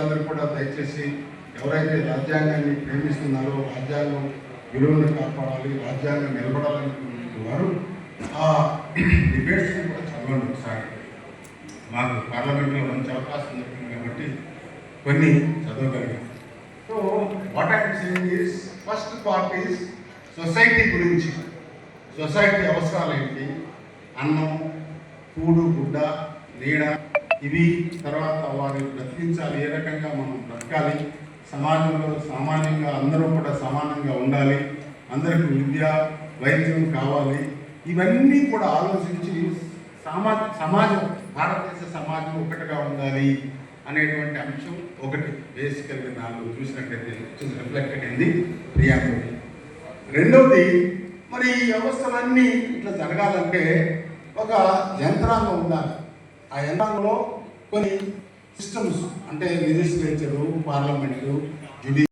కూడా దయచేసి ఎవరైతే రాజ్యాంగాన్ని ప్రేమిస్తున్నారో రాజ్యాంగం విలువను కాపాడాలి రాజ్యాంగం నిలబడాలనుకున్న వారు ఆ డిబేట్స్ని కూడా చదవండి ఒకసారి. మాకు పార్లమెంట్లో మంచి అవకాశం దొరికింది కాబట్టి కొన్ని చదవగలిగాం. So what I saying is first part is society గురించి. సొసైటీ అవసరాలు ఏంటి? అన్నం కూడు గుడ్డ నీడ. ఇవి తర్వాత వారిని బ్రతికించాలి. ఏ రకంగా మనం బ్రతకాలి? సమాజంలో సామాన్యంగా అందరూ కూడా సమానంగా ఉండాలి. అందరికీ విద్య వైద్యం కావాలి. ఇవన్నీ కూడా ఆలోచించి సమాజ సమాజం భారతదేశ సమాజం ఒకటిగా ఉండాలి అనేటువంటి అంశం ఒకటి బేసికల్గా నాలుగు చూసినట్టయితే రిఫ్లెక్టెడ్ రిఫ్లెక్ట్ అయింది ప్రియాంకుడి రెండవది మరి ఈ వ్యవస్థలన్నీ ఇట్లా జరగాలంటే ఒక యంత్రాంగం ఉండాలి. ఆ యంత్రాంగంలో కొన్ని సిస్టమ్స్ అంటే లెజిస్లేచరు పార్లమెంటు జుడి